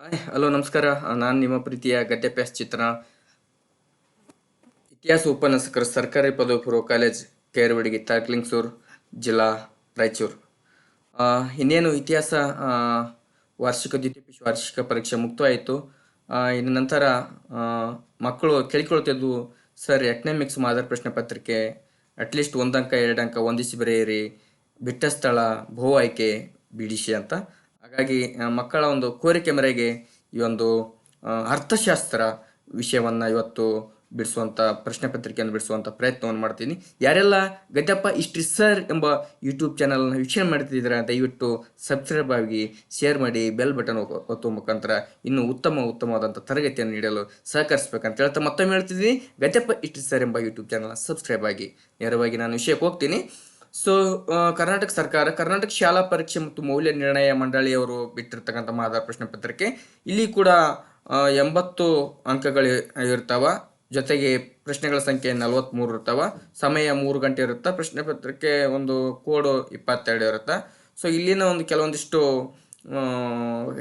Hi hello ನಮಸ್ಕಾರ. ನಾನು ನಿಮ್ಮ ಪ್ರೀತಿಯ ಗದ್ದೆ ಪ್ಯಾಸ್ ಚಿತ್ರ ಇತಿಹಾಸ ಉಪನ್ಯಾಸಕರು ಸರ್ಕಾರಿ ಪದವಿ ಪೂರ್ವ ಕಾಲೇಜ್ ಕೇರ್ವಡಿಗೆ ತಾಕ್ಲಿಂಗ್ಸೂರು ಜಿಲ್ಲಾ ರಾಯಚೂರು. ಇನ್ನೇನು ಇತಿಹಾಸ ವಾರ್ಷಿಕ ದ್ವಿತೀಯ ವಾರ್ಷಿಕ ಪರೀಕ್ಷೆ ಮುಕ್ತವಾಯಿತು. ಇನ್ನು ನಂತರ ಮಕ್ಕಳು ಕೇಳಿಕೊಳ್ತಿದ್ದು, ಸರ್ ಎಕನಾಮಿಕ್ಸ್ ಮಾದರಿ ಪ್ರಶ್ನೆ ಪತ್ರಿಕೆ ಅಟ್ಲೀಸ್ಟ್ ಒಂದು ಅಂಕ, ಎರಡು ಅಂಕ ಹೊಂದಿಸಿ ಬರೆಯಿರಿ. ಬಿಟ್ಟ ಸ್ಥಳ ಭೂ ಆಯ್ಕೆ ಬಿಡಿಸಿ ಅಂತ. ಹಾಗಾಗಿ ಮಕ್ಕಳ ಒಂದು ಕೋರಿಕೆ ಮೇರೆಗೆ ಈ ಒಂದು ಅರ್ಥಶಾಸ್ತ್ರ ವಿಷಯವನ್ನು ಇವತ್ತು ಬಿಡಿಸುವಂಥ ಪ್ರಶ್ನೆ ಪತ್ರಿಕೆಯನ್ನು ಬಿಡಿಸುವಂಥ ಪ್ರಯತ್ನವನ್ನು ಮಾಡ್ತೀನಿ. ಯಾರೆಲ್ಲ ಗದ್ದಪ್ಪ ಇಷ್ಟ್ರಿ ಸರ್ ಎಂಬ ಯೂಟ್ಯೂಬ್ ಚಾನಲ್ನ ವೀಕ್ಷಣೆ ಮಾಡ್ತಿದ್ದೀರ ದಯವಿಟ್ಟು ಸಬ್ಸ್ಕ್ರೈಬ್ ಆಗಿ ಶೇರ್ ಮಾಡಿ ಬೆಲ್ ಬಟನ್ ಒತ್ತುವ ಮುಖಾಂತರ ಇನ್ನೂ ಉತ್ತಮ ಉತ್ತಮವಾದಂಥ ತರಗತಿಯನ್ನು ನೀಡಲು ಸಹಕರಿಸಬೇಕಂತ ಹೇಳ್ತಾ ಮತ್ತೊಮ್ಮೆ ಹೇಳ್ತಿದ್ದೀನಿ. ಗದ್ದಪ್ಪ ಇಷ್ಟ್ರಿ ಸರ್ ಎಂಬ ಯೂಟ್ಯೂಬ್ ಚಾನಲ್ನ ಸಬ್ಸ್ಕ್ರೈಬ್ ಆಗಿ, ನೇರವಾಗಿ ನಾನು ವಿಷಯಕ್ಕೆ ಹೋಗ್ತೀನಿ. ಸೊ ಕರ್ನಾಟಕ ಸರ್ಕಾರ, ಕರ್ನಾಟಕ ಶಾಲಾ ಪರೀಕ್ಷೆ ಮತ್ತು ಮೌಲ್ಯ ನಿರ್ಣಯ ಮಂಡಳಿಯವರು ಬಿಟ್ಟಿರ್ತಕ್ಕಂಥ ಮಾದರಿ ಪ್ರಶ್ನೆ ಪತ್ರಿಕೆ ಇಲ್ಲಿ ಕೂಡ ಎಂಬತ್ತು ಅಂಕಗಳು ಇರ್ತಾವ. ಜೊತೆಗೆ ಪ್ರಶ್ನೆಗಳ ಸಂಖ್ಯೆ ನಲವತ್ತ್ಮೂರು ಇರ್ತಾವ. ಸಮಯ ಮೂರು ಗಂಟೆ ಇರುತ್ತೆ ಪ್ರಶ್ನೆ ಪತ್ರಿಕೆ ಒಂದು ಕೋಡು ಇಪ್ಪತ್ತೆರಡು ಇರುತ್ತೆ. ಸೊ ಇಲ್ಲಿನ ಒಂದು ಕೆಲವೊಂದಿಷ್ಟು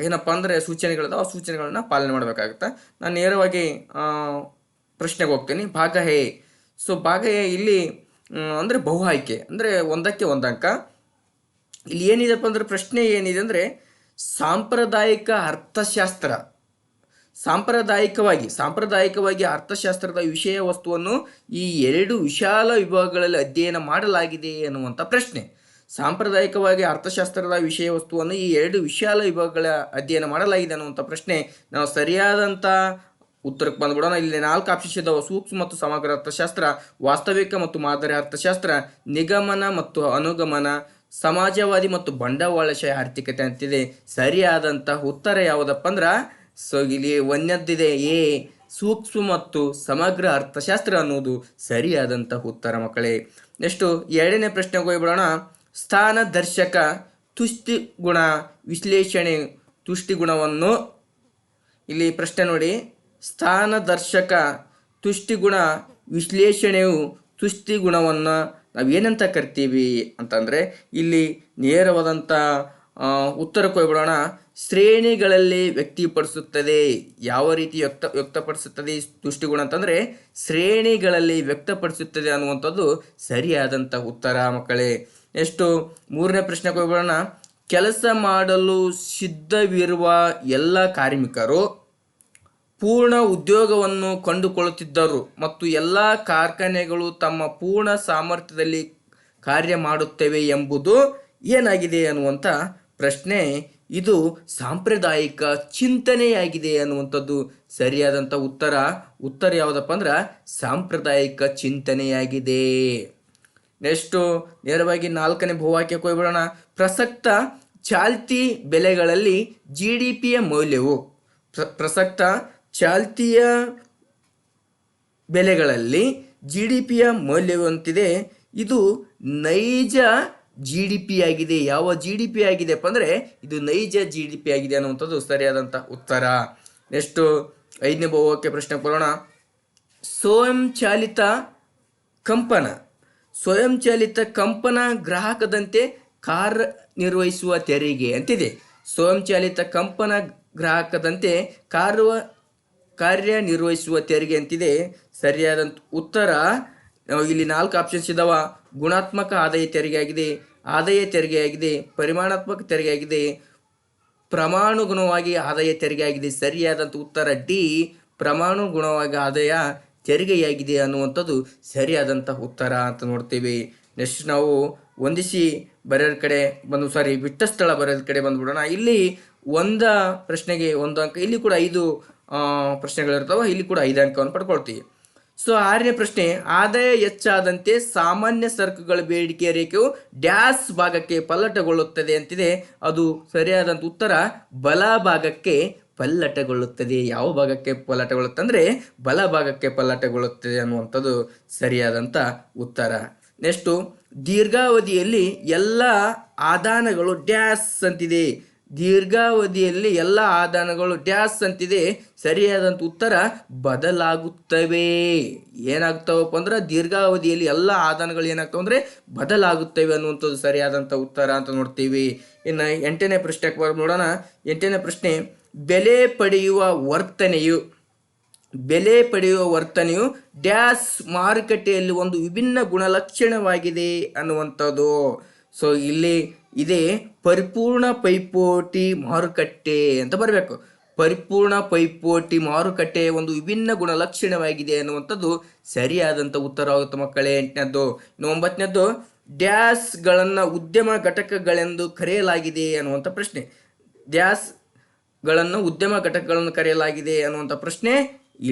ಏನಪ್ಪ ಅಂದರೆ ಸೂಚನೆಗಳಿದಾವೆ, ಆ ಸೂಚನೆಗಳನ್ನ ಪಾಲನೆ ಮಾಡಬೇಕಾಗುತ್ತೆ. ನಾನು ನೇರವಾಗಿ ಪ್ರಶ್ನೆಗೆ ಹೋಗ್ತೀನಿ. ಭಾಗ ಹೇ ಸೊ ಭಾಗ ಹೇ ಇಲ್ಲಿ ಅಂದ್ರೆ ಬಹು ಆಯ್ಕೆ. ಅಂದರೆ ಒಂದಕ್ಕೆ ಒಂದು ಅಂಕ. ಇಲ್ಲಿ ಏನಿದೆಪ್ಪ ಅಂದ್ರೆ ಪ್ರಶ್ನೆ ಏನಿದೆ ಅಂದರೆ ಸಾಂಪ್ರದಾಯಿಕ ಅರ್ಥಶಾಸ್ತ್ರ. ಸಾಂಪ್ರದಾಯಿಕವಾಗಿ ಸಾಂಪ್ರದಾಯಿಕವಾಗಿ ಅರ್ಥಶಾಸ್ತ್ರದ ವಿಷಯ ವಸ್ತುವನ್ನು ಈ ಎರಡು ವಿಶಾಲ ವಿಭಾಗಗಳಲ್ಲಿ ಅಧ್ಯಯನ ಮಾಡಲಾಗಿದೆ ಅನ್ನುವಂಥ ಪ್ರಶ್ನೆ. ಸಾಂಪ್ರದಾಯಿಕವಾಗಿ ಅರ್ಥಶಾಸ್ತ್ರದ ವಿಷಯ ವಸ್ತುವನ್ನು ಈ ಎರಡು ವಿಶಾಲ ವಿಭಾಗಗಳ ಅಧ್ಯಯನ ಮಾಡಲಾಗಿದೆ ಅನ್ನುವಂಥ ಪ್ರಶ್ನೆ. ನಾವು ಸರಿಯಾದಂಥ ಉತ್ತರಕ್ಕೆ ಬಂದ್ಬಿಡೋಣ ಇಲ್ಲಿ ನಾಲ್ಕು ಆಪ್ಷನ್ಸ್ ಸೂಕ್ಷ್ಮ ಮತ್ತು ಸಮಗ್ರ ಅರ್ಥಶಾಸ್ತ್ರ, ವಾಸ್ತವಿಕ ಮತ್ತು ಮಾದರಿ ಅರ್ಥಶಾಸ್ತ್ರ, ನಿಗಮನ ಮತ್ತು ಅನುಗಮನ, ಸಮಾಜವಾದಿ ಮತ್ತು ಬಂಡವಾಳಶಾಹಿ ಆರ್ಥಿಕತೆ ಅಂತಿದೆ. ಸರಿಯಾದಂತಹ ಉತ್ತರ ಯಾವುದಪ್ಪ ಅಂದ್ರೆ, ಸೊ ಇಲ್ಲಿ ಒಂದದ್ದಿದೆ ಎ, ಸೂಕ್ಷ್ಮ ಮತ್ತು ಸಮಗ್ರ ಅರ್ಥಶಾಸ್ತ್ರ ಅನ್ನೋದು ಸರಿಯಾದಂತಹ ಉತ್ತರ ಮಕ್ಕಳೇ. ನೆಕ್ಸ್ಟು ಎರಡನೇ ಪ್ರಶ್ನೆಗೆ ಹೋಗ್ಬಿಡೋಣ. ಸ್ಥಾನ ದರ್ಶಕ ತುಷ್ಟಿ ಗುಣ ವಿಶ್ಲೇಷಣೆ ತುಷ್ಟಿ ಗುಣವನ್ನು ಇಲ್ಲಿ ಪ್ರಶ್ನೆ ನೋಡಿ. ಸ್ಥಾನದರ್ಶಕ ತುಷ್ಟಿಗುಣ ವಿಶ್ಲೇಷಣೆಯು ತುಷ್ಟಿಗುಣವನ್ನು ನಾವೇನಂತ ಕರಿತೀವಿ ಅಂತಂದರೆ ಇಲ್ಲಿ ನೇರವಾದಂಥ ಉತ್ತರ ಹೋಗ್ಬಿಡೋಣ ಶ್ರೇಣಿಗಳಲ್ಲಿ ವ್ಯಕ್ತಪಡಿಸುತ್ತದೆ. ಯಾವ ರೀತಿ ವ್ಯಕ್ತ, ವ್ಯಕ್ತಪಡಿಸುತ್ತದೆ ತುಷ್ಟಿಗುಣ ಅಂತಂದರೆ ಶ್ರೇಣಿಗಳಲ್ಲಿ ವ್ಯಕ್ತಪಡಿಸುತ್ತದೆ ಅನ್ನುವಂಥದ್ದು ಸರಿಯಾದಂಥ ಉತ್ತರ ಮಕ್ಕಳೇ. ಎಷ್ಟು ಮೂರನೇ ಪ್ರಶ್ನೆ ಹೋಗ್ಬಿಡೋಣ ಕೆಲಸ ಮಾಡಲು ಸಿದ್ಧವಿರುವ ಎಲ್ಲ ಕಾರ್ಮಿಕರು ಪೂರ್ಣ ಉದ್ಯೋಗವನ್ನು ಕಂಡುಕೊಳ್ಳುತ್ತಿದ್ದರು ಮತ್ತು ಎಲ್ಲ ಕಾರ್ಖಾನೆಗಳು ತಮ್ಮ ಪೂರ್ಣ ಸಾಮರ್ಥ್ಯದಲ್ಲಿ ಕಾರ್ಯ ಮಾಡುತ್ತವೆ ಎಂಬುದು ಏನಾಗಿದೆ ಅನ್ನುವಂಥ ಪ್ರಶ್ನೆ. ಇದು ಸಾಂಪ್ರದಾಯಿಕ ಚಿಂತನೆಯಾಗಿದೆ ಅನ್ನುವಂಥದ್ದು ಸರಿಯಾದಂಥ ಉತ್ತರ. ಉತ್ತರ ಯಾವುದಪ್ಪ ಅಂದ್ರೆ ಸಾಂಪ್ರದಾಯಿಕ ಚಿಂತನೆಯಾಗಿದೆ. ನೆಕ್ಸ್ಟು ನೇರವಾಗಿ ನಾಲ್ಕನೇ ಭೂವಾಕ್ಯಕ್ಕೆ ಹೋಗ್ಬಿಡೋಣ. ಪ್ರಸಕ್ತ ಚಾಲ್ತಿ ಬೆಲೆಗಳಲ್ಲಿ ಜಿ ಡಿ ಪಿಯ ಮೌಲ್ಯವು ಪ್ರ- ಪ್ರಸಕ್ತ ಚಾಲ್ತಿಯ ಬೆಲೆಗಳಲ್ಲಿ ಜಿ ಡಿ ಪಿಯ ಮೌಲ್ಯವಂತಿದೆ. ಇದು ನೈಜ ಜಿ ಡಿ ಪಿ ಆಗಿದೆ. ಯಾವ ಜಿ ಡಿ ಪಿ ಆಗಿದೆಪ್ಪ ಅಂದರೆ ಇದು ನೈಜ ಜಿ ಡಿ ಪಿ ಆಗಿದೆ ಅನ್ನುವಂಥದ್ದು ಸರಿಯಾದಂಥ ಉತ್ತರ. ನೆಕ್ಸ್ಟು ಐದನೇ ಭಾವಕ್ಕೆ ಪ್ರಶ್ನೆ ಕೊಡೋಣ. ಸ್ವಯಂಚಾಲಿತ ಕಂಪನ. ಸ್ವಯಂಚಾಲಿತ ಕಂಪನ ಗ್ರಾಹಕದಂತೆ ಕಾರ್ಯನಿರ್ವಹಿಸುವ ತೆರಿಗೆ ಅಂತಿದೆ. ಸ್ವಯಂಚಾಲಿತ ಕಂಪನ ಗ್ರಾಹಕದಂತೆ ಕಾರ್ಯ ಕಾರ್ಯನಿರ್ವಹಿಸುವ ತೆರಿಗೆ ಅಂತಿದೆ. ಸರಿಯಾದಂಥ ಉತ್ತರ ಇಲ್ಲಿ ನಾಲ್ಕು ಆಪ್ಷನ್ಸ್ ಇದಾವ. ಗುಣಾತ್ಮಕ ಆದಾಯ ತೆರಿಗೆ ಆಗಿದೆ ಆದಾಯ ತೆರಿಗೆ ಆಗಿದೆ ಪರಿಮಾಣಾತ್ಮಕ ತೆರಿಗೆ ಆಗಿದೆ ಪ್ರಮಾಣುಗುಣವಾಗಿ ಆದಾಯ ತೆರಿಗೆ ಆಗಿದೆ ಸರಿಯಾದಂಥ ಉತ್ತರ ಡಿ, ಪ್ರಮಾಣುಗುಣವಾಗಿ ಆದಾಯ ತೆರಿಗೆಯಾಗಿದೆ ಅನ್ನುವಂಥದ್ದು ಸರಿಯಾದಂಥ ಉತ್ತರ ಅಂತ ನೋಡ್ತೀವಿ. ನೆಕ್ಸ್ಟ್ ನಾವು ಹೊಂದಿಸಿ ಬರೆಯೋದ್ ಕಡೆ ಬಂದು ಸಾರಿ ಬಿಟ್ಟ ಸ್ಥಳ ಬರೆಯೋದ ಕಡೆ ಬಂದ್ಬಿಡೋಣ. ಇಲ್ಲಿ ಒಂದ ಪ್ರಶ್ನೆಗೆ ಒಂದು ಅಂಕ, ಇಲ್ಲಿ ಕೂಡ ಐದು ಪ್ರಶ್ನೆಗಳಿರ್ತಾವೆ ಇಲ್ಲಿ ಕೂಡ ಐದು ಅಂಕವನ್ನು ಪಡ್ಕೊಳ್ತೀವಿ. ಸೊ ಆರನೇ ಪ್ರಶ್ನೆ, ಆದಾಯ ಹೆಚ್ಚಾದಂತೆ ಸಾಮಾನ್ಯ ಸರಕುಗಳ ಬೇಡಿಕೆ ರೇಖೆಯು ಡ್ಯಾಸ್ ಭಾಗಕ್ಕೆ ಪಲ್ಲಟಗೊಳ್ಳುತ್ತದೆ ಅಂತಿದೆ. ಅದು ಸರಿಯಾದಂಥ ಉತ್ತರ, ಬಲ ಭಾಗಕ್ಕೆ ಪಲ್ಲಟಗೊಳ್ಳುತ್ತದೆ. ಯಾವ ಭಾಗಕ್ಕೆ ಪಲ್ಲಟಗೊಳ್ಳುತ್ತೆ ಅಂದರೆ ಬಲ ಭಾಗಕ್ಕೆ ಪಲ್ಲಟಗೊಳ್ಳುತ್ತದೆ ಅನ್ನುವಂಥದ್ದು ಸರಿಯಾದಂಥ ಉತ್ತರ. ನೆಕ್ಸ್ಟು ದೀರ್ಘಾವಧಿಯಲ್ಲಿ ಎಲ್ಲ ಆದಾನಗಳು ಡ್ಯಾಸ್ ಅಂತಿದೆ. ದೀರ್ಘಾವಧಿಯಲ್ಲಿ ಎಲ್ಲ ಆದಾನಗಳು ಡ್ಯಾಸ್ ಅಂತಿದೆ. ಸರಿಯಾದಂಥ ಉತ್ತರ ಬದಲಾಗುತ್ತವೆ. ಏನಾಗ್ತಾವಪ್ಪ ಅಂದ್ರೆ ದೀರ್ಘಾವಧಿಯಲ್ಲಿ ಎಲ್ಲ ಆದಾನಗಳು ಏನಾಗ್ತಾವ ಅಂದರೆ ಬದಲಾಗುತ್ತವೆ ಅನ್ನುವಂಥದ್ದು ಸರಿಯಾದಂಥ ಉತ್ತರ ಅಂತ ನೋಡ್ತೀವಿ. ಇನ್ನು ಎಂಟನೇ ಪ್ರಶ್ನೆ ನೋಡೋಣ. ಎಂಟನೇ ಪ್ರಶ್ನೆ, ಬೆಲೆ ಪಡೆಯುವ ವರ್ತನೆಯು, ಬೆಲೆ ಪಡೆಯುವ ವರ್ತನೆಯು ಡ್ಯಾಸ್ ಮಾರುಕಟ್ಟೆಯಲ್ಲಿ ಒಂದು ವಿಭಿನ್ನ ಗುಣಲಕ್ಷಣವಾಗಿದೆ ಅನ್ನುವಂಥದ್ದು. ಸೊ ಇಲ್ಲಿ ಇದೆ ಪರಿಪೂರ್ಣ ಪೈಪೋಟಿ ಮಾರುಕಟ್ಟೆ ಅಂತ ಬರಬೇಕು. ಪರಿಪೂರ್ಣ ಪೈಪೋಟಿ ಮಾರುಕಟ್ಟೆ ಒಂದು ವಿಭಿನ್ನ ಗುಣಲಕ್ಷಣವಾಗಿದೆ ಅನ್ನುವಂಥದ್ದು ಸರಿಯಾದಂಥ ಉತ್ತರ ಆಗುತ್ತೆ ಮಕ್ಕಳೇ. ಎಂಟನೇದ್ದು. ಇನ್ನು ಒಂಬತ್ತನೇದ್ದು ಡ್ಯಾಸ್ಗಳನ್ನು ಉದ್ಯಮ ಘಟಕಗಳೆಂದು ಕರೆಯಲಾಗಿದೆ ಅನ್ನುವಂಥ ಪ್ರಶ್ನೆ. ಡ್ಯಾಸ್ಗಳನ್ನು ಉದ್ಯಮ ಘಟಕಗಳನ್ನು ಕರೆಯಲಾಗಿದೆ ಅನ್ನುವಂಥ ಪ್ರಶ್ನೆ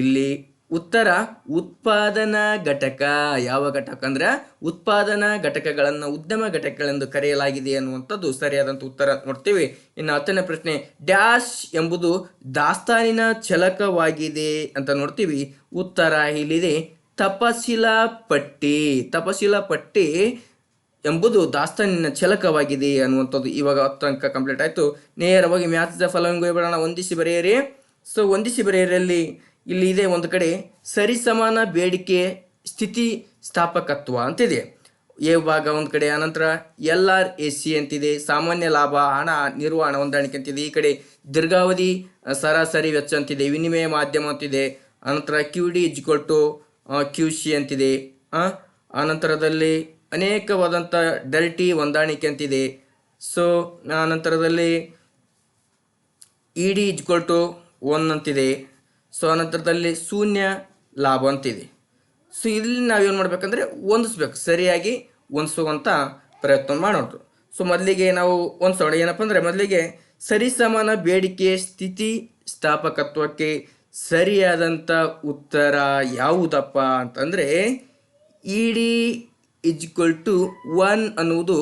ಇಲ್ಲಿ ಉತ್ತರ, ಉತ್ಪಾದನಾ ಘಟಕ. ಯಾವ ಘಟಕ ಅಂದ್ರೆ ಉತ್ಪಾದನಾ ಘಟಕಗಳನ್ನು ಉದ್ಯಮ ಘಟಕಗಳೆಂದು ಕರೆಯಲಾಗಿದೆ ಅನ್ನುವಂಥದ್ದು ಸರಿಯಾದಂಥ ಉತ್ತರ ನೋಡ್ತೀವಿ. ಇನ್ನು ಹತ್ತನೇ ಪ್ರಶ್ನೆ, ಡ್ಯಾಶ್ ಎಂಬುದು ದಾಸ್ತಾನಿನ ಚಲಕವಾಗಿದೆ ಅಂತ ನೋಡ್ತೀವಿ. ಉತ್ತರ ಇಲ್ಲಿದೆ ತಪಶಿಲಾ ಪಟ್ಟಿ ತಪಶಿಲಾ ಪಟ್ಟಿ ಎಂಬುದು ದಾಸ್ತಾನಿನ ಚಲಕವಾಗಿದೆ ಅನ್ನುವಂಥದ್ದು ಇವಾಗ ಹತ್ತು ಅಂಕ ಕಂಪ್ಲೀಟ್ ಆಯಿತು. ನೇರವಾಗಿ ಮ್ಯಾಥ್ಸ್ ಫಾಲೋವಿಂಗ್ ಹೋಗ್ಬಿಡೋಣ ಹೊಂದಿಸಿ ಬರೆಯಿರಿ. ಸೊ ಹೊಂದಿಸಿ ಬರೆಯರಲ್ಲಿ ಇಲ್ಲಿ ಇದೆ ಒಂದು ಕಡೆ ಸರಿಸಮಾನ ಬೇಡಿಕೆ ಸ್ಥಿತಿ ಸ್ಥಾಪಕತ್ವ ಅಂತಿದೆ. ಎ ಭಾಗ ಒಂದು ಕಡೆ ಅನಂತರ ಎಲ್ ಆರ್ ಎ ಸಿ ಅಂತಿದೆ ಸಾಮಾನ್ಯ ಲಾಭ ಹಣ ನಿರ್ವಹಣ ಹೊಂದಾಣಿಕೆ ಅಂತಿದೆ. ಈ ಕಡೆ ದೀರ್ಘಾವಧಿ ಸರಾಸರಿ ವೆಚ್ಚ ಅಂತಿದೆ ವಿನಿಮಯ ಮಾಧ್ಯಮ ಅಂತಿದೆ ಅನಂತರ Q D equal to Q C ಅಂತಿದೆ ಆ, ಆನಂತರದಲ್ಲಿ ಅನೇಕವಾದಂಥ ಡೆಲ್ಟಿ ಹೊಂದಾಣಿಕೆ ಅಂತಿದೆ. So ಆನಂತರದಲ್ಲಿ E D equal to one ಅಂತಿದೆ. ಸೊ ಅನಂತರದಲ್ಲಿ ಶೂನ್ಯ ಲಾಭ ಅಂತಿದೆ. ಸೊ ಇಲ್ಲಿ ನಾವೇನು ಮಾಡಬೇಕಂದ್ರೆ ಹೊಂದಿಸ್ಬೇಕು. ಸರಿಯಾಗಿ ಹೊಂದಿಸುವಂಥ ಪ್ರಯತ್ನ ಮಾಡೋದು. ಸೊ ಮೊದಲಿಗೆ ನಾವು ಹೊಂದಿಸೋಣ. ಏನಪ್ಪ ಅಂದರೆ ಮೊದಲಿಗೆ ಸರಿಸಮಾನ ಬೇಡಿಕೆ, ಸ್ಥಿತಿ ಸ್ಥಾಪಕತ್ವಕ್ಕೆ ಸರಿಯಾದಂಥ ಉತ್ತರ ಯಾವುದಪ್ಪ ಅಂತಂದರೆ E D equal to one ಅನ್ನುವುದು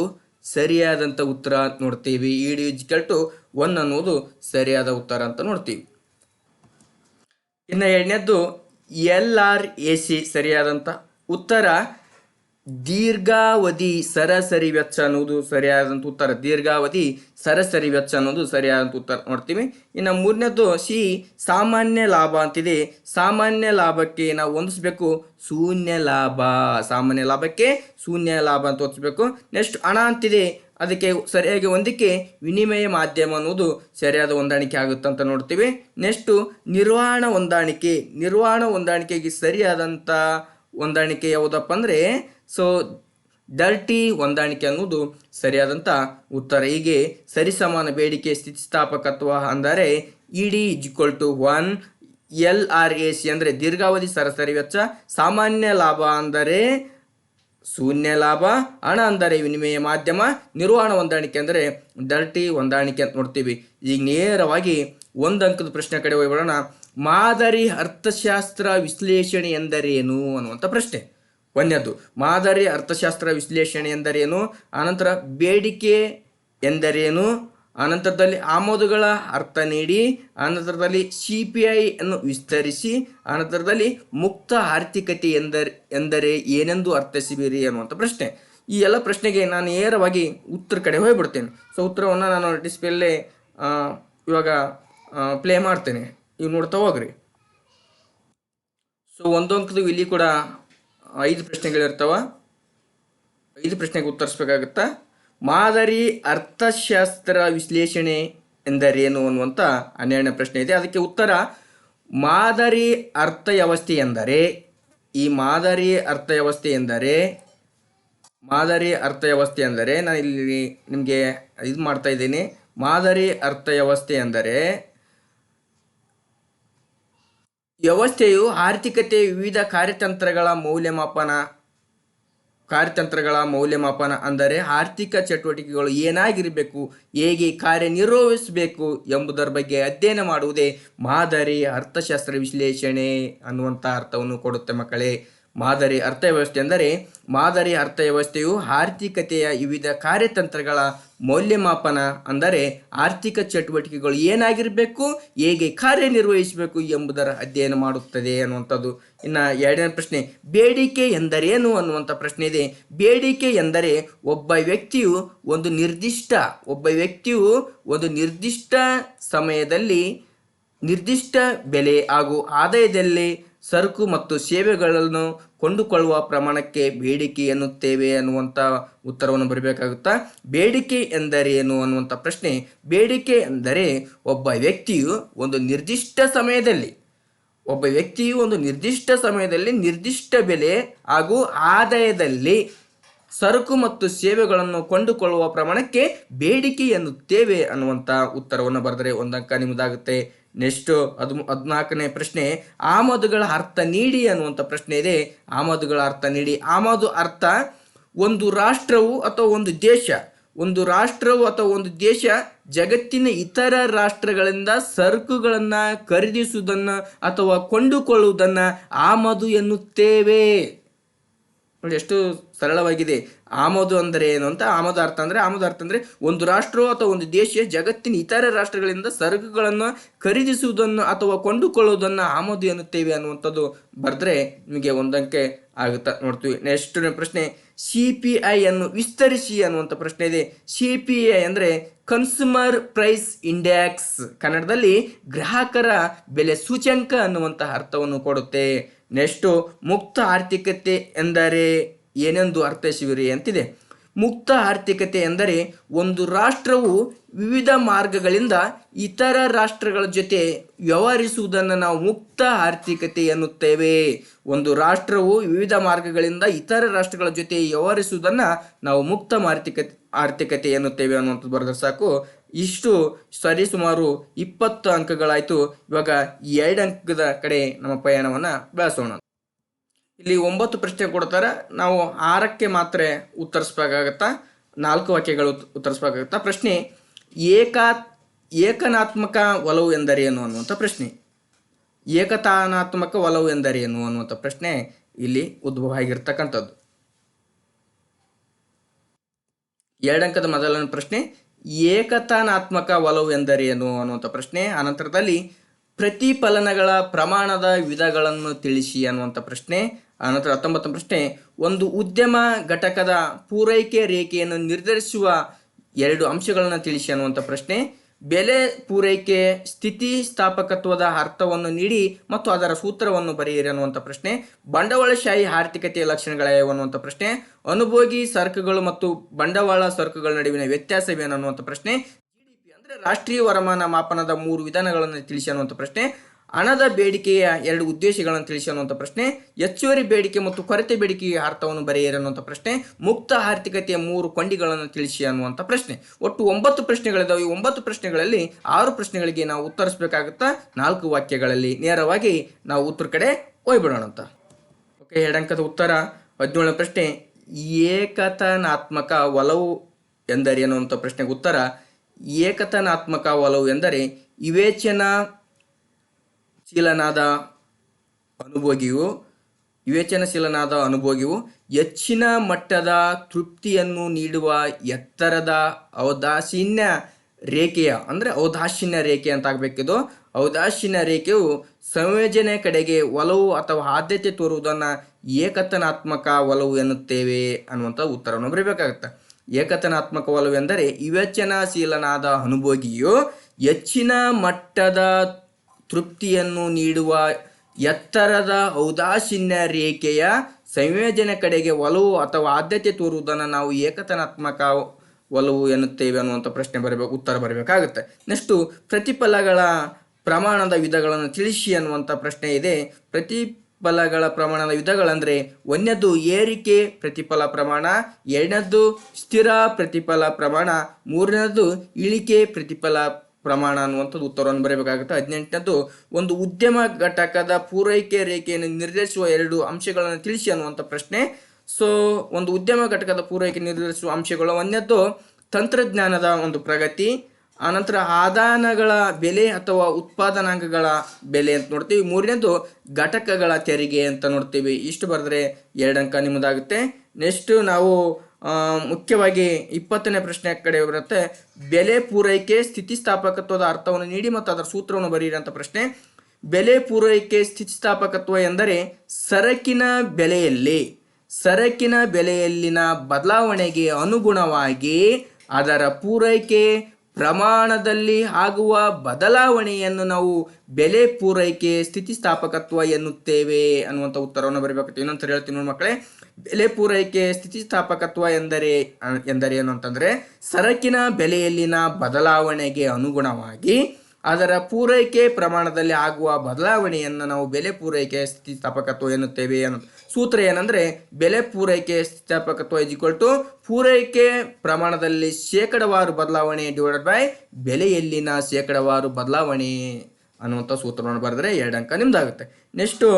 ಸರಿಯಾದಂಥ ಉತ್ತರ ನೋಡ್ತೀವಿ. E D equal to one ಅನ್ನುವುದು ಸರಿಯಾದ ಉತ್ತರ ಅಂತ ನೋಡ್ತೀವಿ. ಇನ್ನು ಎರಡನೇದ್ದು ಎಲ್ ಆರ್ ಎ ಸಿ ಸರಿಯಾದಂಥ ಉತ್ತರ. ದೀರ್ಘಾವಧಿ ಸರಾಸರಿ ವೆಚ್ಚ ಅನ್ನೋದು ಸರಿಯಾದಂಥ ಉತ್ತರ. ದೀರ್ಘಾವಧಿ ಸರಾಸರಿ ವೆಚ್ಚ ಅನ್ನೋದು ಸರಿಯಾದಂಥ ಉತ್ತರ. ನೋಡ್ತೀವಿ. ಇನ್ನು ಮೂರನೇದ್ದು ಸಿ, ಸಾಮಾನ್ಯ ಲಾಭ ಅಂತಿದೆ. ಸಾಮಾನ್ಯ ಲಾಭಕ್ಕೆ ನಾವು ಹೊಂದಿಸ್ಬೇಕು ಶೂನ್ಯ ಲಾಭ. ಸಾಮಾನ್ಯ ಲಾಭಕ್ಕೆ ಶೂನ್ಯ ಲಾಭ ಅಂತ ಹೊಂದಿಸ್ಬೇಕು. ನೆಕ್ಸ್ಟ್ ಹಣ ಅಂತಿದೆ. ಅದಕ್ಕೆ ಸರಿಯಾಗಿ ಹೊಂದಿಕೆ ವಿನಿಮಯ ಮಾಧ್ಯಮ ಅನ್ನೋದು ಸರಿಯಾದ ಹೊಂದಾಣಿಕೆ ಆಗುತ್ತೆ ಅಂತ ನೋಡ್ತೀವಿ. ನೆಕ್ಸ್ಟು ನಿರ್ವಹಣಾ ಹೊಂದಾಣಿಕೆ. ನಿರ್ವಹಣಾ ಹೊಂದಾಣಿಕೆಗೆ ಸರಿಯಾದಂಥ ಹೊಂದಾಣಿಕೆ ಯಾವುದಪ್ಪ ಅಂದರೆ ಸೊ ಡರ್ಟಿ ಹೊಂದಾಣಿಕೆ ಅನ್ನೋದು ಸರಿಯಾದಂಥ ಉತ್ತರ. ಹೀಗೆ ಸರಿಸಮಾನ ಬೇಡಿಕೆ ಸ್ಥಿತಿಸ್ಥಾಪಕತ್ವ ಅಂದರೆ E D equal to one L R A C ಅಂದರೆ ದೀರ್ಘಾವಧಿ ಸರಾಸರಿ ವೆಚ್ಚ, ಸಾಮಾನ್ಯ ಲಾಭ ಅಂದರೆ ಶೂನ್ಯ ಲಾಭ, ಹಣ ಅಂದರೆ ವಿನಿಮಯ ಮಾಧ್ಯಮ, ನಿರ್ವಹಣ ಹೊಂದಾಣಿಕೆ ಅಂದರೆ ಡರ್ಟಿ ಹೊಂದಾಣಿಕೆ ಅಂತ ನೋಡ್ತೀವಿ. ಈಗ ನೇರವಾಗಿ ಒಂದು ಅಂಕದ ಪ್ರಶ್ನೆ ಕಡೆ ಹೋಗ್ಬಿಡೋಣ ಮಾದರಿ ಅರ್ಥಶಾಸ್ತ್ರ ವಿಶ್ಲೇಷಣೆ ಎಂದರೇನು ಅನ್ನುವಂಥ ಪ್ರಶ್ನೆ. ಒಂದನೇದು, ಮಾದರಿ ಅರ್ಥಶಾಸ್ತ್ರ ವಿಶ್ಲೇಷಣೆ ಎಂದರೇನು? ಆನಂತರ ಬೇಡಿಕೆ ಎಂದರೇನು? ಅನಂತರದಲ್ಲಿ ಆಮೋದುಗಳ ಅರ್ಥ ನೀಡಿ ಆನಂತರದಲ್ಲಿ ಸಿ ಪಿ ಐ ಅನ್ನು ವಿಸ್ತರಿಸಿ ಆನಂತರದಲ್ಲಿ ಮುಕ್ತ ಆರ್ಥಿಕತೆ ಎಂದರೆ ಎಂದರೆ ಏನೆಂದು ಅರ್ಥೈಸಿಬಿರಿ ಅನ್ನುವಂಥ ಪ್ರಶ್ನೆ. ಈ ಎಲ್ಲ ಪ್ರಶ್ನೆಗೆ ನಾನು ನೇರವಾಗಿ ಉತ್ತರ ಕಡೆ ಹೋಗಿಬಿಡ್ತೇನೆ. ಸೊ ಉತ್ತರವನ್ನು ನಾನು ಡಿಸ್ಪ್ಲೇಲ್ಲೇ ಇವಾಗ ಪ್ಲೇ ಮಾಡ್ತೇನೆ. ಇವು ನೋಡ್ತಾ ಹೋಗ್ರಿ. ಸೊ ಒಂದೊಂದು ಇಲ್ಲಿ ಕೂಡ ಐದು ಪ್ರಶ್ನೆಗಳಿರ್ತಾವ. ಐದು ಪ್ರಶ್ನೆಗೆ ಉತ್ತರಿಸ್ಬೇಕಾಗತ್ತಾ? ಮಾದರಿ ಅರ್ಥಶಾಸ್ತ್ರ ವಿಶ್ಲೇಷಣೆ ಎಂದರೇನು ಅನ್ನುವಂಥ ಹನ್ನೆರಡನೇ ಪ್ರಶ್ನೆ ಇದೆ. ಅದಕ್ಕೆ ಉತ್ತರ, ಮಾದರಿ ಅರ್ಥವ್ಯವಸ್ಥೆ ಎಂದರೆ, ಈ ಮಾದರಿ ಅರ್ಥವ್ಯವಸ್ಥೆ ಎಂದರೆ, ಮಾದರಿ ಅರ್ಥವ್ಯವಸ್ಥೆ ಎಂದರೆ, ನಾನು ಇಲ್ಲಿ ನಿಮಗೆ ಇದು ಮಾಡ್ತಾ ಇದ್ದೀನಿ. ಮಾದರಿ ಅರ್ಥವ್ಯವಸ್ಥೆ ಎಂದರೆ, ವ್ಯವಸ್ಥೆಯು ಆರ್ಥಿಕತೆಯ ವಿವಿಧ ಕಾರ್ಯತಂತ್ರಗಳ ಮೌಲ್ಯಮಾಪನ ಕಾರ್ಯತಂತ್ರಗಳ ಮೌಲ್ಯಮಾಪನ ಅಂದರೆ ಆರ್ಥಿಕ ಚಟುವಟಿಕೆಗಳು ಏನಾಗಿರಬೇಕು, ಹೇಗೆ ಕಾರ್ಯನಿರ್ವಹಿಸಬೇಕು ಎಂಬುದರ ಬಗ್ಗೆ ಅಧ್ಯಯನ ಮಾಡುವುದೇ ಮಾದರಿ ಅರ್ಥಶಾಸ್ತ್ರ ವಿಶ್ಲೇಷಣೆ ಅನ್ನುವಂಥ ಅರ್ಥವನ್ನು ಕೊಡುತ್ತೆ ಮಕ್ಕಳೇ. ಮಾದರಿ ಅರ್ಥವ್ಯವಸ್ಥೆ ಅಂದರೆ ಮಾದರಿ ಅರ್ಥವ್ಯವಸ್ಥೆಯು ಆರ್ಥಿಕತೆಯ ವಿವಿಧ ಕಾರ್ಯತಂತ್ರಗಳ ಮೌಲ್ಯಮಾಪನ ಅಂದರೆ ಆರ್ಥಿಕ ಚಟುವಟಿಕೆಗಳು ಏನಾಗಿರಬೇಕು, ಹೇಗೆ ಕಾರ್ಯನಿರ್ವಹಿಸಬೇಕು ಎಂಬುದರ ಅಧ್ಯಯನ ಮಾಡುತ್ತದೆ ಅನ್ನುವಂಥದ್ದು. ಇನ್ನು ಎರಡನೇ ಪ್ರಶ್ನೆ, ಬೇಡಿಕೆ ಎಂದರೇನು ಅನ್ನುವಂಥ ಪ್ರಶ್ನೆ ಇದೆ. ಬೇಡಿಕೆ ಎಂದರೆ ಒಬ್ಬ ವ್ಯಕ್ತಿಯು ಒಂದು ನಿರ್ದಿಷ್ಟ, ಒಬ್ಬ ವ್ಯಕ್ತಿಯು ಒಂದು ನಿರ್ದಿಷ್ಟ ಸಮಯದಲ್ಲಿ ನಿರ್ದಿಷ್ಟ ಬೆಲೆ ಹಾಗೂ ಆದಾಯದಲ್ಲಿ ಸರಕು ಮತ್ತು ಸೇವೆಗಳನ್ನು ಕೊಂಡುಕೊಳ್ಳುವ ಪ್ರಮಾಣಕ್ಕೆ ಬೇಡಿಕೆ ಎನ್ನುತ್ತೇವೆ ಅನ್ನುವಂಥ ಉತ್ತರವನ್ನು ಬರಬೇಕಾಗುತ್ತಾ? ಬೇಡಿಕೆ ಎಂದರೇನು ಅನ್ನುವಂಥ ಪ್ರಶ್ನೆ. ಬೇಡಿಕೆ ಎಂದರೆ ಒಬ್ಬ ವ್ಯಕ್ತಿಯು ಒಂದು ನಿರ್ದಿಷ್ಟ ಸಮಯದಲ್ಲಿ ಒಬ್ಬ ವ್ಯಕ್ತಿಯು ಒಂದು ನಿರ್ದಿಷ್ಟ ಸಮಯದಲ್ಲಿ ನಿರ್ದಿಷ್ಟ ಬೆಲೆ ಹಾಗೂ ಆದಾಯದಲ್ಲಿ ಸರಕು ಮತ್ತು ಸೇವೆಗಳನ್ನು ಕೊಂಡುಕೊಳ್ಳುವ ಪ್ರಮಾಣಕ್ಕೆ ಬೇಡಿಕೆ ಎನ್ನುತ್ತೇವೆ ಅನ್ನುವಂಥ ಉತ್ತರವನ್ನು ಬರೆದರೆ ಒಂದು ಅಂಕ ನಿಮ್ಮದಾಗುತ್ತೆ. ನೆಕ್ಸ್ಟ್ ಹದ್ ಹದಿನಾಲ್ಕನೇ ಪ್ರಶ್ನೆ, ಆಮದುಗಳ ಅರ್ಥ ನೀಡಿ ಅನ್ನುವಂಥ ಪ್ರಶ್ನೆ ಇದೆ. ಆಮದುಗಳ ಅರ್ಥ ನೀಡಿ. ಆಮದು ಅರ್ಥ ಒಂದು ರಾಷ್ಟ್ರವು ಅಥವಾ ಒಂದು ದೇಶ. ಒಂದು ರಾಷ್ಟ್ರವು ಅಥವಾ ಒಂದು ದೇಶ ಜಗತ್ತಿನ ಇತರ ರಾಷ್ಟ್ರಗಳಿಂದ ಸರಕುಗಳನ್ನು ಖರೀದಿಸುವುದನ್ನು ಅಥವಾ ಕೊಂಡುಕೊಳ್ಳುವುದನ್ನು ಆಮದು ಎನ್ನುತ್ತೇವೆ. ನೋಡಿ, ಎಷ್ಟು ಸರಳವಾಗಿದೆ. ಆಮದು ಅಂದರೆ ಏನು ಅಂತ? ಆಮದು ಅರ್ಥ ಅಂದರೆ, ಆಮದು ಅರ್ಥ ಅಂದರೆ ಒಂದು ರಾಷ್ಟ್ರವು ಅಥವಾ ಒಂದು ದೇಶ ಜಗತ್ತಿನ ಇತರ ರಾಷ್ಟ್ರಗಳಿಂದ ಸರಕುಗಳನ್ನು ಖರೀದಿಸುವುದನ್ನು ಅಥವಾ ಕೊಂಡುಕೊಳ್ಳುವುದನ್ನು ಆಮದು ಎನ್ನುತ್ತೇವೆ ಅನ್ನುವಂಥದ್ದು ಬರೆದ್ರೆ ನಿಮಗೆ ಒಂದಂಕೆ ಆಗುತ್ತಾ ನೋಡ್ತೀವಿ. ನೆಕ್ಸ್ಟ್ ಪ್ರಶ್ನೆ. ಸಿ ಪಿ ಐ ಅನ್ನು ವಿಸ್ತರಿಸಿ ಅನ್ನುವಂಥ ಪ್ರಶ್ನೆ ಇದೆ. ಸಿ ಪಿ ಐ ಅಂದರೆ ಕನ್ಸ್ಯೂಮರ್ ಪ್ರೈಸ್ ಇಂಡೆಕ್ಸ್ ಕನ್ನಡದಲ್ಲಿ ಗ್ರಾಹಕರ ಬೆಲೆ ಸೂಚ್ಯಂಕ ಅನ್ನುವಂಥ ಅರ್ಥವನ್ನು ಕೊಡುತ್ತೆ. ನೆಕ್ಸ್ಟು ಮುಕ್ತ ಆರ್ಥಿಕತೆ ಎಂದರೆ ಏನೆಂದು ಅರ್ಥೈಸುವಿರಿ ಅಂತಿದೆ. ಮುಕ್ತ ಆರ್ಥಿಕತೆ ಎಂದರೆ ಒಂದು ರಾಷ್ಟ್ರವು ವಿವಿಧ ಮಾರ್ಗಗಳಿಂದ ಇತರ ರಾಷ್ಟ್ರಗಳ ಜೊತೆ ವ್ಯವಹರಿಸುವುದನ್ನು ನಾವು ಮುಕ್ತ ಆರ್ಥಿಕತೆ ಎನ್ನುತ್ತೇವೆ. ಒಂದು ರಾಷ್ಟ್ರವು ವಿವಿಧ ಮಾರ್ಗಗಳಿಂದ ಇತರ ರಾಷ್ಟ್ರಗಳ ಜೊತೆ ವ್ಯವಹರಿಸುವುದನ್ನು ನಾವು ಮುಕ್ತ ಆರ್ಥಿಕತೆ ಆರ್ಥಿಕತೆ ಎನ್ನುತ್ತೇವೆ ಅನ್ನುವಂಥದ್ದು ಬರೆದ್ರೆ ಸಾಕು. ಇಷ್ಟು ಸರಿ ಸುಮಾರು ಇಪ್ಪತ್ತು ಅಂಕಗಳಾಯಿತು. ಇವಾಗ ಎರಡು ಅಂಕದ ಕಡೆ ನಮ್ಮ ಪಯಣವನ್ನು ಬೆಳೆಸೋಣ. ಇಲ್ಲಿ ಒಂಬತ್ತು ಪ್ರಶ್ನೆ ಕೊಡ್ತಾರೆ. ನಾವು ಆರಕ್ಕೆ ಮಾತ್ರ ಉತ್ತರಿಸ್ಬೇಕಾಗತ್ತಾ? ನಾಲ್ಕು ವಾಕ್ಯಗಳು ಉತ್- ಉತ್ತರಿಸ್ಬೇಕಾಗತ್ತಾ? ಪ್ರಶ್ನೆ, ಏಕಾ ಏಕನಾತ್ಮಕ ಒಲವು ಎಂದರೇನು ಅನ್ನುವಂಥ ಪ್ರಶ್ನೆ. ಏಕತಾನಾತ್ಮಕ ಒಲವು ಎಂದರೇನು ಅನ್ನುವಂಥ ಪ್ರಶ್ನೆ ಇಲ್ಲಿ ಉದ್ಭವ ಆಗಿರ್ತಕ್ಕಂಥದ್ದು. ಎರಡಂಕದ ಮೊದಲನೇ ಪ್ರಶ್ನೆ, ಏಕತಾನಾತ್ಮಕ ಒಲವು ಎಂದರೇನು ಅನ್ನುವಂಥ ಪ್ರಶ್ನೆ. ಅನಂತರದಲ್ಲಿ ಪ್ರತಿಫಲನಗಳ ಪ್ರಮಾಣದ ವಿಧಗಳನ್ನು ತಿಳಿಸಿ ಅನ್ನುವಂಥ ಪ್ರಶ್ನೆ. ಅನಂತರ ಹತ್ತೊಂಬತ್ತನೇ ಪ್ರಶ್ನೆ, ಒಂದು ಉದ್ಯಮ ಘಟಕದ ಪೂರೈಕೆ ರೇಖೆಯನ್ನು ನಿರ್ಧರಿಸುವ ಎರಡು ಅಂಶಗಳನ್ನು ತಿಳಿಸಿ ಅನ್ನುವಂಥ ಪ್ರಶ್ನೆ. ಬೆಲೆ ಪೂರೈಕೆ, ಸ್ಥಿತಿ ಸ್ಥಾಪಕತ್ವದ ಅರ್ಥವನ್ನು ನೀಡಿ ಮತ್ತು ಅದರ ಸೂತ್ರವನ್ನು ಬರೆಯಿರಿ ಅನ್ನುವಂಥ ಪ್ರಶ್ನೆ. ಬಂಡವಾಳಶಾಹಿ ಆರ್ಥಿಕತೆಯ ಲಕ್ಷಣಗಳ ಅನ್ನುವಂಥ ಪ್ರಶ್ನೆ. ಅನುಭೋಗಿ ಸರಕುಗಳು ಮತ್ತು ಬಂಡವಾಳ ಸರಕುಗಳ ನಡುವಿನ ವ್ಯತ್ಯಾಸವೇನು ಅನ್ನುವಂಥ ಪ್ರಶ್ನೆ. ಜಿಡಿಪಿ ಅಂದರೆ ರಾಷ್ಟ್ರೀಯ ವರಮಾನ ಮಾಪನದ ಮೂರು ವಿಧಾನಗಳನ್ನು ತಿಳಿಸಿ ಅನ್ನುವಂಥ ಪ್ರಶ್ನೆ. ಹಣದ ಬೇಡಿಕೆಯ ಎರಡು ಉದ್ದೇಶಗಳನ್ನು ತಿಳಿಸಿ ಅನ್ನುವಂಥ ಪ್ರಶ್ನೆ, ಹೆಚ್ಚುವರಿ ಬೇಡಿಕೆ ಮತ್ತು ಕೊರತೆ ಬೇಡಿಕೆಯ ಅರ್ಥವನ್ನು ಬರೆಯಿರಿ ಅನ್ನುವಂಥ ಪ್ರಶ್ನೆ, ಮುಕ್ತ ಆರ್ಥಿಕತೆಯ ಮೂರು ಕೊಂಡಿಗಳನ್ನು ತಿಳಿಸಿ ಅನ್ನುವಂಥ ಪ್ರಶ್ನೆ. ಒಟ್ಟು ಒಂಬತ್ತು ಪ್ರಶ್ನೆಗಳಿದಾವೆ. ಈ ಒಂಬತ್ತು ಪ್ರಶ್ನೆಗಳಲ್ಲಿ ಆರು ಪ್ರಶ್ನೆಗಳಿಗೆ ನಾವು ಉತ್ತರಿಸಬೇಕಾಗುತ್ತಾ ನಾಲ್ಕು ವಾಕ್ಯಗಳಲ್ಲಿ ನೇರವಾಗಿ ನಾವು ಉತ್ತರ ಕಡೆ ಹೋಗ್ಬಿಡೋಣ ಅಂತ ಓಕೆ, ಎರಡಂಕದ ಉತ್ತರ, ಹದಿನೇಳನೇ ಪ್ರಶ್ನೆ, ಏಕತನಾತ್ಮಕ ಒಲವು ಎಂದರೆ ಅನ್ನುವಂಥ ಪ್ರಶ್ನೆಗೆ ಉತ್ತರ, ಏಕತನಾತ್ಮಕ ಒಲವು ಎಂದರೆ ವಿವೇಚನಾ ಶೀಲನಾದ ಅನುಭೋಗಿಯು, ವಿವೇಚನಶೀಲನಾದ ಅನುಭೋಗಿಯು ಹೆಚ್ಚಿನ ಮಟ್ಟದ ತೃಪ್ತಿಯನ್ನು ನೀಡುವ ಎತ್ತರದ ಔದಾಸೀನ್ಯ ರೇಖೆಯ, ಅಂದರೆ ಔದಾಸೀನ್ಯ ರೇಖೆ ಅಂತ ಆಗಬೇಕಿದು ಔದಾಸೀನ್ಯ ರೇಖೆಯು ಸಂಯೋಜನೆ ಕಡೆಗೆ ಒಲವು ಅಥವಾ ಆದ್ಯತೆ ತೋರುವುದನ್ನು ಏಕತನಾತ್ಮಕ ಒಲವು ಎನ್ನುತ್ತೇವೆ ಅನ್ನುವಂಥ ಉತ್ತರವನ್ನು ಬರೀಬೇಕಾಗುತ್ತೆ. ಏಕತನಾತ್ಮಕ ಒಲವು ಎಂದರೆ ವಿವೇಚನಾಶೀಲನಾದ ಅನುಭೋಗಿಯು ಹೆಚ್ಚಿನ ಮಟ್ಟದ ತೃಪ್ತಿಯನ್ನು ನೀಡುವ ಎತ್ತರದ ಔದಾಸೀನ್ಯ ರೇಖೆಯ ಸಂಯೋಜನೆ ಕಡೆಗೆ ಒಲವು ಅಥವಾ ಆದ್ಯತೆ ತೋರುವುದನ್ನು ನಾವು ಏಕತನಾತ್ಮಕ ಒಲವು ಎನ್ನುತ್ತೇವೆ ಅನ್ನುವಂಥ ಪ್ರಶ್ನೆ ಬರಬೇಕು, ಉತ್ತರ ಬರಬೇಕಾಗುತ್ತೆ. ನೆಕ್ಸ್ಟು ಪ್ರತಿಫಲಗಳ ಪ್ರಮಾಣದ ವಿಧಗಳನ್ನು ತಿಳಿಸಿ ಅನ್ನುವಂಥ ಪ್ರಶ್ನೆ ಇದೆ. ಪ್ರತಿಫಲಗಳ ಪ್ರಮಾಣದ ವಿಧಗಳಂದರೆ, ಒಂದನೇದು ಏರಿಕೆ ಪ್ರತಿಫಲ ಪ್ರಮಾಣ, ಎರಡನೇದು ಸ್ಥಿರ ಪ್ರತಿಫಲ ಪ್ರಮಾಣ, ಮೂರನೇದು ಇಳಿಕೆ ಪ್ರತಿಫಲ ಪ್ರಮಾಣ ಅನ್ನುವಂಥದ್ದು ಉತ್ತರವನ್ನು ಬರೆಯಬೇಕಾಗುತ್ತೆ ಹದಿನೆಂಟನೇದು, ಒಂದು ಉದ್ಯಮ ಘಟಕದ ಪೂರೈಕೆ ರೇಖೆಯನ್ನು ನಿರ್ಧರಿಸುವ ಎರಡು ಅಂಶಗಳನ್ನು ತಿಳಿಸಿ ಅನ್ನುವಂಥ ಪ್ರಶ್ನೆ. ಸೊ ಒಂದು ಉದ್ಯಮ ಘಟಕದ ಪೂರೈಕೆ ನಿರ್ಧರಿಸುವ ಅಂಶಗಳು. ಒಂದನೇದು, ತಂತ್ರಜ್ಞಾನದ ಒಂದು ಪ್ರಗತಿ. ಆನಂತರ ಆದಾನಗಳ ಬೆಲೆ ಅಥವಾ ಉತ್ಪಾದನಾಂಗಗಳ ಬೆಲೆ ಅಂತ ನೋಡ್ತೀವಿ. ಮೂರನೇದು, ಘಟಕಗಳ ತೆರಿಗೆ ಅಂತ ನೋಡ್ತೀವಿ. ಇಷ್ಟು ಬರೆದ್ರೆ ಎರಡು ಅಂಕ ನಿಮ್ಮದಾಗುತ್ತೆ. ನೆಕ್ಸ್ಟ್ ನಾವು ಮುಖ್ಯವಾಗಿ ಇಪ್ಪತ್ತನೇ ಪ್ರಶ್ನೆ ಕಡೆ ಬರುತ್ತೆ. ಬೆಲೆ ಪೂರೈಕೆ ಸ್ಥಿತಿಸ್ಥಾಪಕತ್ವದ ಅರ್ಥವನ್ನು ನೀಡಿ ಮತ್ತು ಅದರ ಸೂತ್ರವನ್ನು ಅಂತ ಪ್ರಶ್ನೆ. ಬೆಲೆ ಪೂರೈಕೆ ಸ್ಥಿತಿಸ್ಥಾಪಕತ್ವ ಎಂದರೆ ಸರಕಿನ ಬೆಲೆಯಲ್ಲಿ, ಸರಕಿನ ಬೆಲೆಯಲ್ಲಿನ ಬದಲಾವಣೆಗೆ ಅನುಗುಣವಾಗಿ ಅದರ ಪೂರೈಕೆ ಪ್ರಮಾಣದಲ್ಲಿ ಆಗುವ ಬದಲಾವಣೆಯನ್ನು ನಾವು ಬೆಲೆ ಪೂರೈಕೆ, ಸ್ಥಿತಿಸ್ಥಾಪಕತ್ವ ಎನ್ನುತ್ತೇವೆ ಅನ್ನುವಂಥ ಉತ್ತರವನ್ನು ಬರಬೇಕು ಇನ್ನೊಂದ್ಸರಿ ಹೇಳ್ತೀನಿ ನೋಡಿ ಮಕ್ಕಳೇ. ಬೆಲೆ ಪೂರೈಕೆ, ಸ್ಥಿತಿಸ್ಥಾಪಕತ್ವ ಎಂದರೆ ಎಂದರೆ ಏನು ಅಂತಂದರೆ, ಸರಕಿನ ಬೆಲೆಯಲ್ಲಿನ ಬದಲಾವಣೆಗೆ ಅನುಗುಣವಾಗಿ ಅದರ ಪೂರೈಕೆ ಪ್ರಮಾಣದಲ್ಲಿ ಆಗುವ ಬದಲಾವಣೆಯನ್ನು ನಾವು ಬೆಲೆ ಪೂರೈಕೆ ಸ್ಥಿತಿಸ್ಥಾಪಕತ್ವ ಎನ್ನುತ್ತೇವೆ ಅನ್ನೋ ಸೂತ್ರ ಏನಂದ್ರೆ, ಬೆಲೆ ಪೂರೈಕೆ ಸ್ಥಿತಿಸ್ಥಾಪಕತ್ವ ಇಸ್ ಈಕ್ವಲ್ ಟು ಪೂರೈಕೆ ಪ್ರಮಾಣದಲ್ಲಿ ಶೇಕಡವಾರು ಬದಲಾವಣೆ ಡಿವೈಡೆಡ್ ಬೈ ಬೆಲೆಯಲ್ಲಿನ ಶೇಕಡವಾರು ಬದಲಾವಣೆ ಅನ್ನುವಂಥ ಸೂತ್ರವನ್ನು ಬರೆದರೆ ಎರಡು ಅಂಕ ನಿಮ್ದಾಗುತ್ತೆ. ನೆಕ್ಸ್ಟು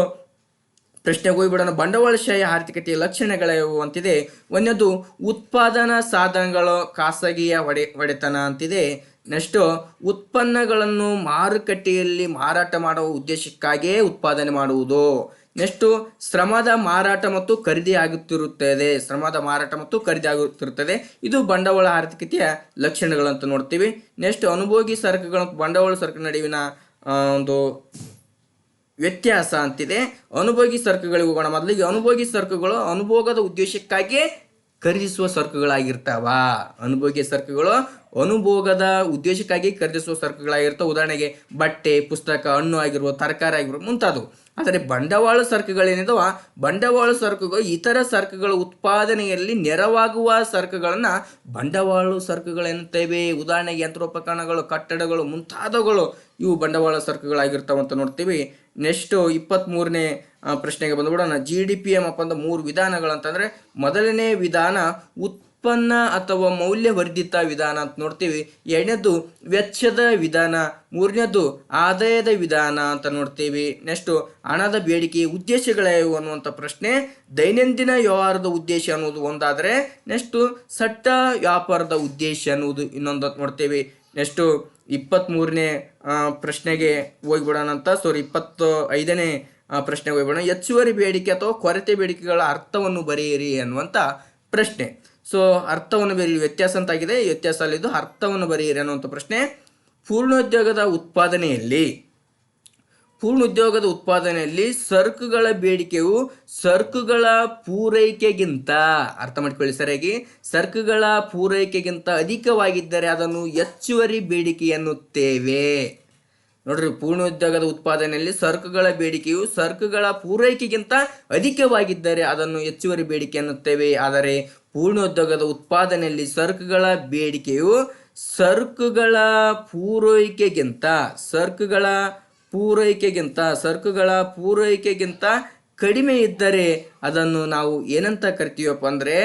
ಪ್ರಶ್ನೆಗೆ ಹೋಗ್ಬಿಡೋಣ. ಬಂಡವಾಳಶಾಹಿ ಆರ್ಥಿಕತೆಯ ಲಕ್ಷಣಗಳು ಅಂತಿದೆ. ಒಂದನೇದು, ಉತ್ಪಾದನಾ ಸಾಧನಗಳು ಖಾಸಗಿಯ ಒಡೆ ಒಡೆತನ ಅಂತಿದೆ. ನೆಕ್ಸ್ಟು ಉತ್ಪನ್ನಗಳನ್ನು ಮಾರುಕಟ್ಟೆಯಲ್ಲಿ ಮಾರಾಟ ಮಾಡುವ ಉದ್ದೇಶಕ್ಕಾಗಿಯೇ ಉತ್ಪಾದನೆ ಮಾಡುವುದು. ನೆಕ್ಸ್ಟು ಶ್ರಮದ ಮಾರಾಟ ಮತ್ತು ಖರೀದಿ ಆಗುತ್ತಿರುತ್ತದೆ. ಶ್ರಮದ ಮಾರಾಟ ಮತ್ತು ಖರೀದಿ ಆಗುತ್ತಿರುತ್ತದೆ. ಇದು ಬಂಡವಾಳ ಆರ್ಥಿಕತೆಯ ಲಕ್ಷಣಗಳಂತ ನೋಡ್ತೀವಿ. ನೆಕ್ಸ್ಟ್ ಅನುಭೋಗಿ ಸರಕುಗಳ, ಬಂಡವಾಳ ಸರಕು ನಡುವಿನ ಒಂದು ವ್ಯತ್ಯಾಸ ಅಂತಿದೆ. ಅನುಭೋಗಿ ಸರಕುಗಳಿಗೆ ಹೋಗೋಣ. ಮೊದಲಿಗೆ ಅನುಭೋಗಿ ಸರಕುಗಳು ಅನುಭೋಗದ ಉದ್ದೇಶಕ್ಕಾಗಿಯೇ ಖರೀದಿಸುವ ಸರಕುಗಳಾಗಿರ್ತಾವ. ಅನುಭೋಗಿ ಸರಕುಗಳು ಅನುಭೋಗದ ಉದ್ದೇಶಕ್ಕಾಗಿ ಖರೀದಿಸುವ ಸರಕುಗಳಾಗಿರ್ತವೆ ಉದಾಹರಣೆಗೆ ಬಟ್ಟೆ, ಪುಸ್ತಕ, ಹಣ್ಣು ಆಗಿರುವ ತರಕಾರಿ ಆಗಿರುವ ಮುಂತಾದವು. ಆದರೆ ಬಂಡವಾಳ ಸರಕುಗಳೇನಿದಾವ ಬಂಡವಾಳ ಸರಕುಗಳು ಇತರ ಸರಕುಗಳ ಉತ್ಪಾದನೆಯಲ್ಲಿ ನೆರವಾಗುವ ಸರಕುಗಳನ್ನು ಬಂಡವಾಳ ಸರಕುಗಳೆನ್ನುತ್ತೇವೆ ಉದಾಹರಣೆಗೆ ಯಂತ್ರೋಪಕರಣಗಳು, ಕಟ್ಟಡಗಳು, ಮುಂತಾದವುಗಳು ಇವು ಬಂಡವಾಳ ಸರಕುಗಳಾಗಿರ್ತಾವ ಅಂತ ನೋಡ್ತೀವಿ. ನೆಕ್ಸ್ಟು ಇಪ್ಪತ್ತ್ಮೂರನೇ ಪ್ರಶ್ನೆಗೆ ಬಂದ್ಬಿಡೋಣ. ಜಿ ಡಿ ಪಿ ಎಂ ಅಪ್ಪ ಮೂರು ವಿಧಾನಗಳು ಅಂತಂದರೆ, ಮೊದಲನೇ ವಿಧಾನ ಉತ್ಪನ್ನ ಅಥವಾ ಮೌಲ್ಯವರ್ಧಿತ ವಿಧಾನ ಅಂತ ನೋಡ್ತೀವಿ. ಎರಡನೇದು ವೆಚ್ಚದ ವಿಧಾನ, ಮೂರನೇದು ಆದಾಯದ ವಿಧಾನ ಅಂತ ನೋಡ್ತೀವಿ. ನೆಕ್ಸ್ಟು ಹಣದ ಬೇಡಿಕೆ ಉದ್ದೇಶಗಳೇವು ಅನ್ನುವಂಥ ಪ್ರಶ್ನೆ. ದೈನಂದಿನ ವ್ಯವಹಾರದ ಉದ್ದೇಶ ಅನ್ನೋದು ಒಂದಾದರೆ, ನೆಕ್ಸ್ಟು ಸಟ್ಟ ವ್ಯಾಪಾರದ ಉದ್ದೇಶ ಅನ್ನುವುದು ಇನ್ನೊಂದು ನೋಡ್ತೀವಿ. ನೆಕ್ಸ್ಟು ಇಪ್ಪತ್ತ್ಮೂರನೇ ಪ್ರಶ್ನೆಗೆ ಹೋಗ್ಬಿಡೋಣ ಅಂತ. ಸಾರಿ ಇಪ್ಪತ್ತು ಐದನೇ ಪ್ರಶ್ನೆಗೆ ಹೋಗ್ಬಿಡೋಣ. ಹೆಚ್ಚುವರಿ ಬೇಡಿಕೆ ಅಥವಾ ಕೊರತೆ ಬೇಡಿಕೆಗಳ ಅರ್ಥವನ್ನು ಬರೆಯಿರಿ ಅನ್ನುವಂಥ ಪ್ರಶ್ನೆ. ಸೊ ಅರ್ಥವನ್ನು ಬರೀ ವ್ಯತ್ಯಾಸ ಅಂತಾಗಿದೆ. ವ್ಯತ್ಯಾಸ ಅಲ್ಲಿದ್ದು ಅರ್ಥವನ್ನು ಬರೆಯಿರಿ ಅನ್ನುವಂಥ ಪ್ರಶ್ನೆ. ಪೂರ್ಣೋದ್ಯೋಗದ ಉತ್ಪಾದನೆಯಲ್ಲಿ ಪೂರ್ಣ ಉದ್ಯೋಗದ ಉತ್ಪಾದನೆಯಲ್ಲಿ ಸರಕುಗಳ ಬೇಡಿಕೆಯು ಸರಕುಗಳ ಪೂರೈಕೆಗಿಂತ, ಅರ್ಥ ಮಾಡ್ಕೊಳ್ಳಿ ಸರಿಯಾಗಿ, ಸರಕುಗಳ ಪೂರೈಕೆಗಿಂತ ಅಧಿಕವಾಗಿದ್ದರೆ ಅದನ್ನು ಹೆಚ್ಚುವರಿ ಬೇಡಿಕೆ ಎನ್ನುತ್ತೇವೆ. ನೋಡ್ರಿ ಪೂರ್ಣ ಉದ್ಯೋಗದ ಉತ್ಪಾದನೆಯಲ್ಲಿ ಸರಕುಗಳ ಬೇಡಿಕೆಯು ಸರಕುಗಳ ಪೂರೈಕೆಗಿಂತ ಅಧಿಕವಾಗಿದ್ದರೆ ಅದನ್ನು ಹೆಚ್ಚುವರಿ ಬೇಡಿಕೆ ಎನ್ನುತ್ತೇವೆ. ಆದರೆ ಪೂರ್ಣೋದ್ಯೋಗದ ಉತ್ಪಾದನೆಯಲ್ಲಿ ಸರಕುಗಳ ಬೇಡಿಕೆಯು ಸರಕುಗಳ ಪೂರೈಕೆಗಿಂತ ಸರಕುಗಳ ಪೂರೈಕೆಗಿಂತ ಸರಕುಗಳ ಪೂರೈಕೆಗಿಂತ ಕಡಿಮೆ ಇದ್ದರೆ ಅದನ್ನು ನಾವು ಏನಂತ ಕರಿತೀವಪ್ಪ ಅಂದರೆ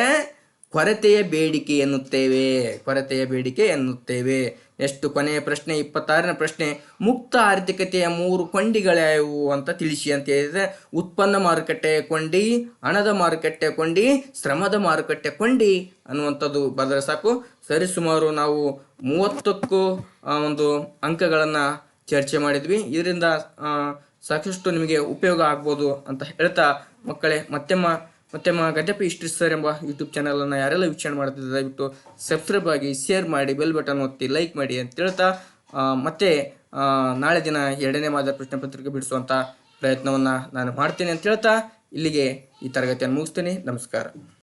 ಕೊರತೆಯ ಬೇಡಿಕೆ ಎನ್ನುತ್ತೇವೆ, ಕೊರತೆಯ ಬೇಡಿಕೆ ಎನ್ನುತ್ತೇವೆ. ಎಷ್ಟು ಕೊನೆಯ ಪ್ರಶ್ನೆ, ಇಪ್ಪತ್ತಾರನೇ ಪ್ರಶ್ನೆ, ಮುಕ್ತ ಆರ್ಥಿಕತೆಯ ಮೂರು ಕೊಂಡಿಗಳ್ಯಾವು ಅಂತ ತಿಳಿಸಿ ಅಂತ ಹೇಳಿದರೆ, ಉತ್ಪನ್ನ ಮಾರುಕಟ್ಟೆ ಕೊಂಡಿ, ಹಣದ ಮಾರುಕಟ್ಟೆ ಕೊಂಡಿ, ಶ್ರಮದ ಮಾರುಕಟ್ಟೆ ಕೊಂಡಿ ಅನ್ನುವಂಥದ್ದು ಬದ್ರೆ ಸಾಕು. ಸರಿಸುಮಾರು ನಾವು ಮೂವತ್ತಕ್ಕೂ ಒಂದು ಅಂಕಗಳನ್ನು ಚರ್ಚೆ ಮಾಡಿದ್ವಿ. ಇದರಿಂದ ಸಾಕಷ್ಟು ನಿಮಗೆ ಉಪಯೋಗ ಆಗ್ಬೋದು ಅಂತ ಹೇಳ್ತಾ ಮಕ್ಕಳೇ, ಮತ್ತೆಮ್ಮ ಮತ್ತೆಮ್ಮ ಗದ್ಯಪ್ಪ ಇಷ್ಟ್ರಿ ಸರ್ ಎಂಬ ಯೂಟ್ಯೂಬ್ ಚಾನಲನ್ನು ಯಾರೆಲ್ಲ ವೀಕ್ಷಣೆ ಮಾಡ್ತಿದ್ದಾರೆ, ದಯವಿಟ್ಟು ಸಬ್ಸ್ಕ್ರೈಬ್ ಆಗಿ ಶೇರ್ ಮಾಡಿ ಬೆಲ್ ಬಟನ್ ಒತ್ತಿ ಲೈಕ್ ಮಾಡಿ ಅಂತ ಹೇಳ್ತಾ ಮತ್ತೆ ನಾಳೆ ದಿನ ಎರಡನೇ ಮಾದರಿ ಪ್ರಶ್ನೆ ಪತ್ರಿಕೆ ಬಿಡಿಸುವಂಥ ಪ್ರಯತ್ನವನ್ನು ನಾನು ಮಾಡ್ತೀನಿ ಅಂತ ಹೇಳ್ತಾ, ಇಲ್ಲಿಗೆ ಈ ತರಗತಿಯನ್ನು ಮುಗಿಸ್ತೀನಿ. ನಮಸ್ಕಾರ.